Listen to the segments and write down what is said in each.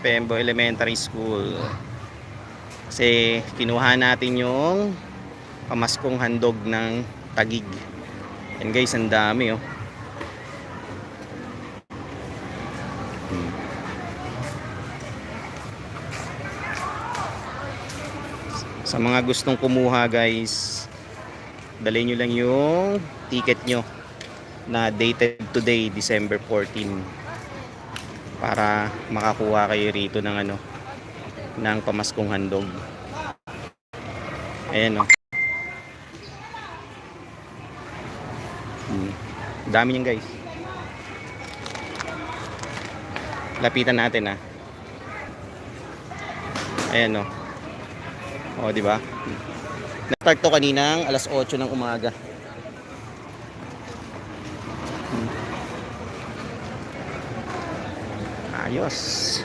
Pembo Elementary School. Kasi kinuha natin yung pamaskong handog ng tagig. Yan guys, ang dami oh. Hmm. Sa mga gustong kumuha guys, dalhin nyo lang yung ticket nyo na dated today, December 14 para makakuha kayo rito ng ano ng pamaskong handog. Ayan oh. Hmm. Dami niyan guys. Lapitan natin ah. Ayan oh. Oh, di ba? Na-start to kaninang alas 8 ng umaga. Ayos.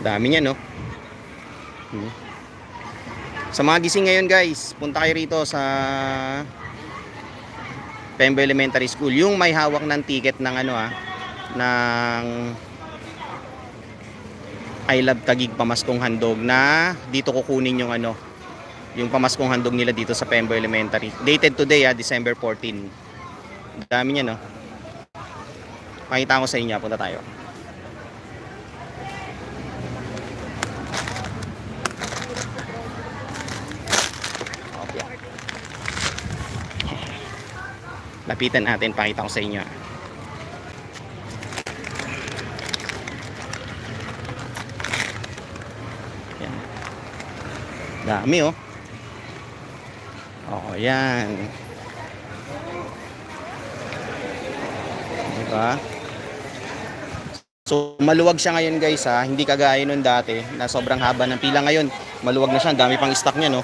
Dami niya, no? Hmm. Sa mga gising ngayon, guys, punta kayo rito sa Pembo Elementary School. Yung may hawak ng ticket ng ano ah, ng I Love Tagig Pamaskong Handog na dito kukunin yung ano, yung pamaskong handog nila dito sa Pembo Elementary. Dated today ah, December 14. Dami niya, no? Pakita ko sa inyo, punta tayo. Okay. Lapitan natin, pakita ko sa inyo. ah. Dami oh. Oo, yan. Diba? So, maluwag siya ngayon guys ha. Hindi kagaya nun dati na sobrang haba ng pila ngayon. Maluwag na siya. Ang dami pang stock niya no.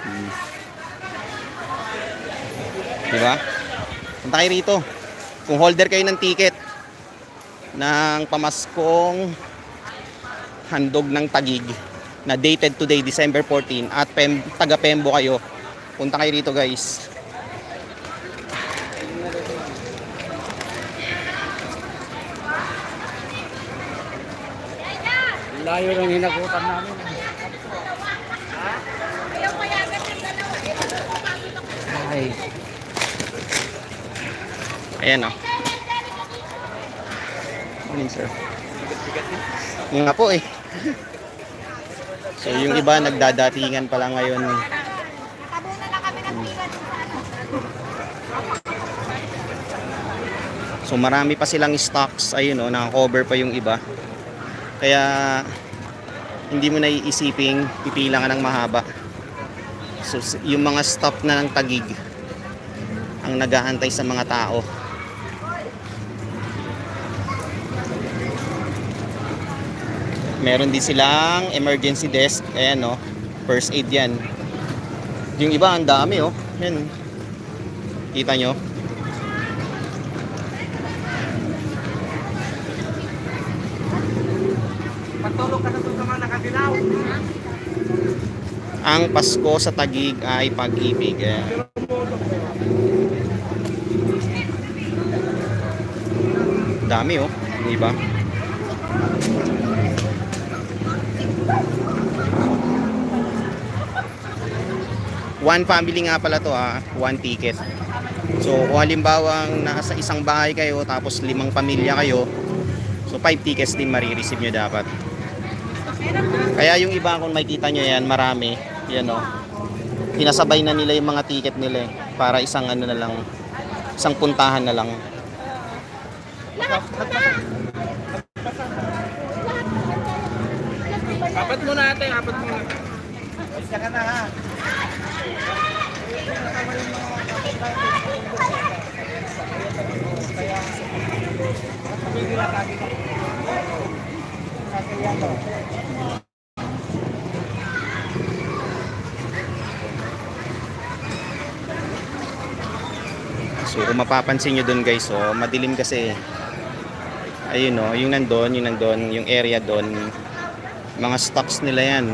Hmm. Diba? Punta kayo rito. Kung holder kayo ng ticket ng pamaskong handog ng tagig na dated today December 14 at Pem, taga Pembo kayo. Punta kayo rito guys. Layo ng hinagutan namin. Ay, ayan o morning sir. Yun. Nga po eh so yung iba nagdadatingan pala ngayon ano. So marami pa silang stocks, ayun oh, naka-cover pa yung iba. Kaya hindi mo na iisiping pipila ka ng mahaba. So yung mga stop na ng tagig ang nag-aantay sa mga tao. Meron din silang emergency desk, ayan oh, first aid yan. Yung iba ang dami oh, yan. Kita nyo? patulog ka na doon mga nakadilaw. Ang Pasko sa Tagig ay pag-ibig. Dami oh, di ba? One family nga pala to ah, one ticket. So kung halimbawang nasa isang bahay kayo tapos limang pamilya kayo, so five tickets din marireceive nyo dapat. Kaya yung iba kung makikita nyo yan, marami. Yan o. Pinasabay na nila yung mga ticket nila eh. Para isang ano na lang, isang puntahan na lang. Apat muna ate, apat muna. Isa ka na ha. So kung mapapansin nyo dun guys, oh, madilim kasi. Ayun oh, yung nandun, yung nandun, yung area doon. Mga stocks nila yan.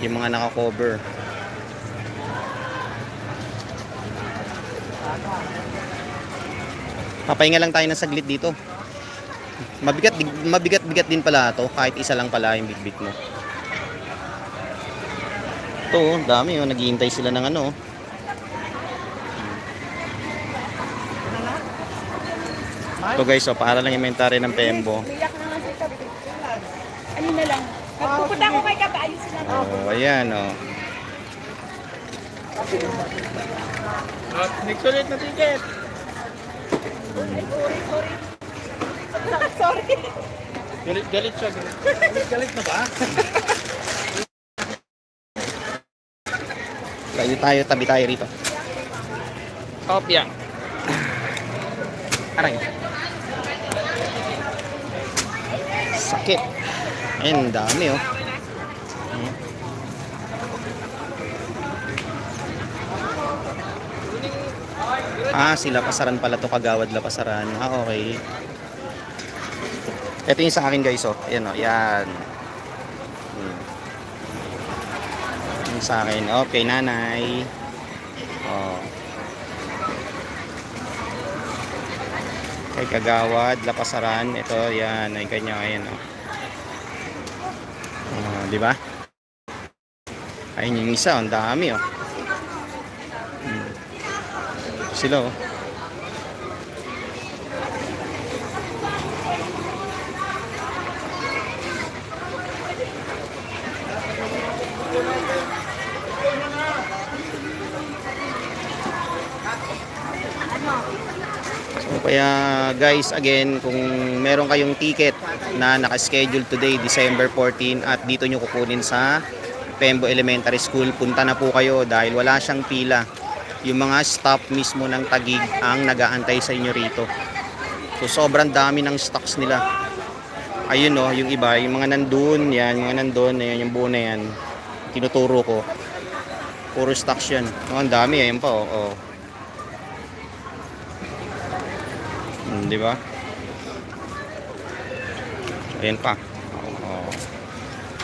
Yung mga naka-cover. Papahinga lang tayo ng saglit dito. Mabigat, mabigat-bigat din pala to kahit isa lang pala yung bitbit mo. Ito, oh, dami oh, naghihintay sila ng ano. oh. Ito guys, oh, para lang inventory ng Pembo. Umiyak na nga siya. Ano na lang. Pupunta ako kay Kaba. Ayusin na Oh, ayan oh. At next ulit na ticket. Sorry. Galit, galit siya. Galit, galit, na ba? Tayo tayo, tabi tayo rito. Kopya. Aray. Sakit. Ayun, dami oh. Hmm. Ah, sila pasaran pala to kagawad la pasaran. Ah, okay. Ito yung sa akin guys oh. Ayan oh, yan. Hmm. Yung sa akin. Okay, nanay. Oh. kay Kagawad, Lapasaran, ito yan, ay kanya ayan oh. Ah, di ba? Ayun yung isa, ang dami oh. Hmm. Sila oh. Kaya guys, again, kung meron kayong ticket na naka-schedule today, December 14, at dito nyo kukunin sa Pembo Elementary School, punta na po kayo dahil wala siyang pila. Yung mga staff mismo ng Tagig ang nagaantay sa inyo rito. So, sobrang dami ng stocks nila. Ayun oh, yung iba, yung mga nandun, yan, mga nandun, ayan, yung buo na yan. Tinuturo ko. Puro stocks yan. Oh, ang dami, ayun pa oh. oh. Hmm, di ba? Ayan pa. Oo.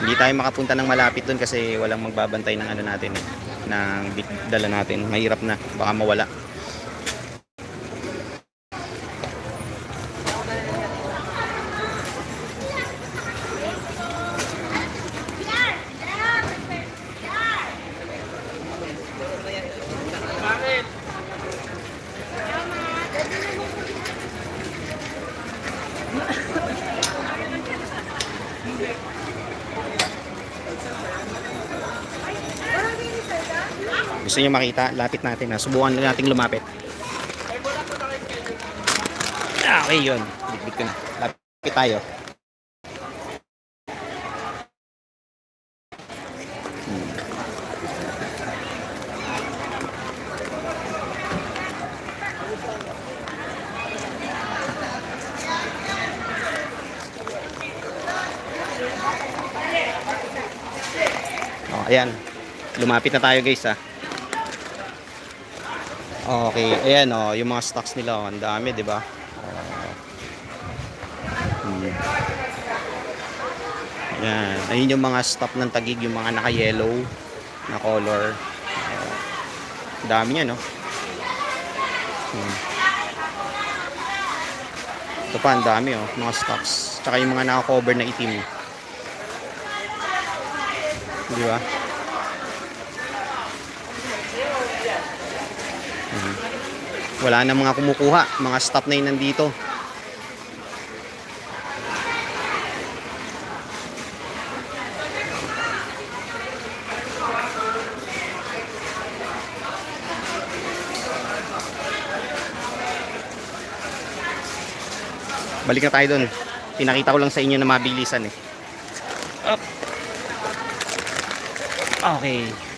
Hindi tayo makapunta ng malapit doon kasi walang magbabantay ng ano natin eh, ng dala natin. Mahirap na, baka mawala. Gusto niyo makita? Lapit natin na. Subukan na nating lumapit. Ah, okay yun. Bit ko na. Lapit tayo. Oh, ayan. Lumapit na tayo guys ah. Okay, ayan oh, yung mga stocks nila oh, ang dami, 'di ba? Yan, ayun yung mga stock ng tagig, yung mga naka-yellow na color. Oh. Dami niya, no? Hmm. Ito pa, ang dami oh, mga stocks. Tsaka yung mga naka-cover na itim. Di ba? Wala na mga kumukuha. Mga stop na yun nandito. Balik na tayo doon. Pinakita ko lang sa inyo na mabilisan eh. Okay.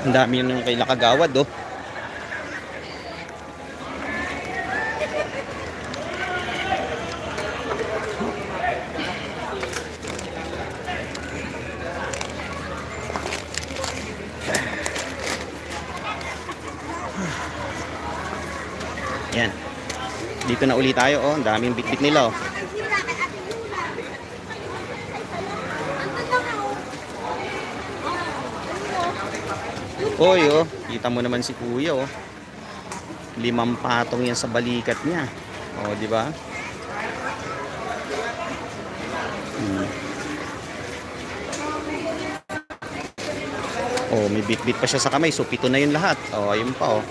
Ang dami yun yung kay Lakagawad, oh. Yan. Dito na uli tayo, oh. Ang daming bitbit nila, oh. Oy, oh. Kita mo naman si kuya, oh. Limang patong yan sa balikat niya. Oh, di ba? Hmm. Oh, may bit-bit pa siya sa kamay. So, pito na yun lahat. Oh, ayun pa, oh.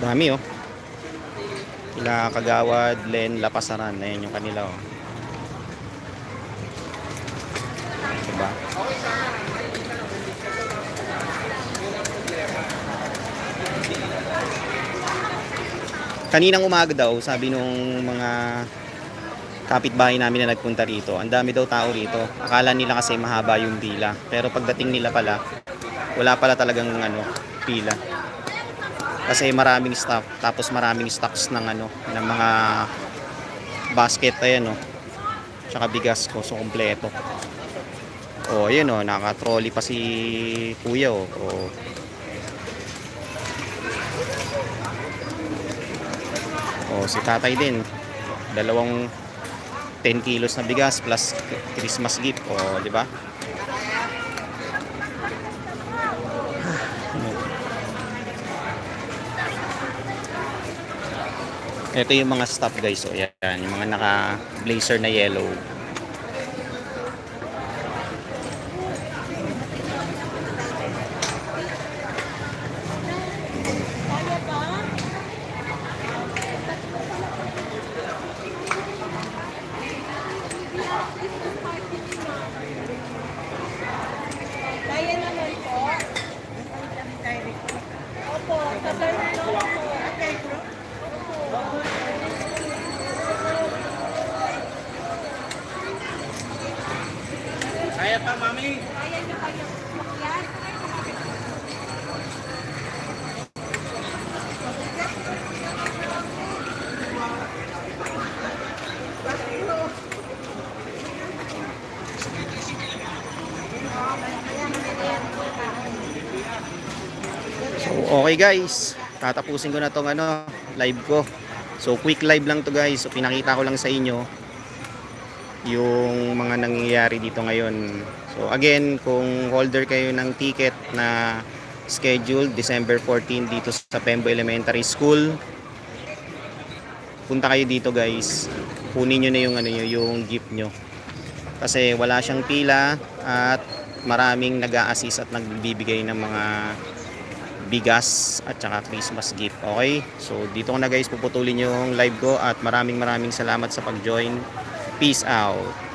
Dami, oh. Kila Kagawad, Len, Lapasaran. Ayan yung kanila, oh. Diba? Kaninang umaga daw, sabi nung mga kapitbahay namin na nagpunta rito, ang dami daw tao rito. Akala nila kasi mahaba yung pila. Pero pagdating nila pala, wala pala talagang ano, pila. Kasi maraming staff, tapos maraming stocks ng ano, ng mga basket ayan oh. Tsaka bigas ko, so kompleto. Oh, ayun oh, naka-trolley pa si Kuya oh. oh. Oh, si tatay din. Dalawang 10 kilos na bigas plus Christmas gift. Oh, di ba? Ito yung mga stuff guys. So, yan. Yung mga naka blazer na yellow. Kaya naman po. Opo, kasal na lang po. Kaya pa, mami. Kaya niyo kayo makyat? So, okay guys. Tatapusin ko na tong ano, live ko. So, quick live lang to guys. So, pinakita ko lang sa inyo yung mga nangyayari dito ngayon. So, again, kung holder kayo ng ticket na scheduled December 14 dito sa Pembo Elementary School, punta kayo dito guys. Kunin nyo na yung ano nyo, yung gift nyo. Kasi wala siyang pila at maraming nag assist at nagbibigay ng mga bigas at saka Christmas gift. Okay? So dito ko na guys puputulin yung live ko at maraming maraming salamat sa pag-join. Peace out.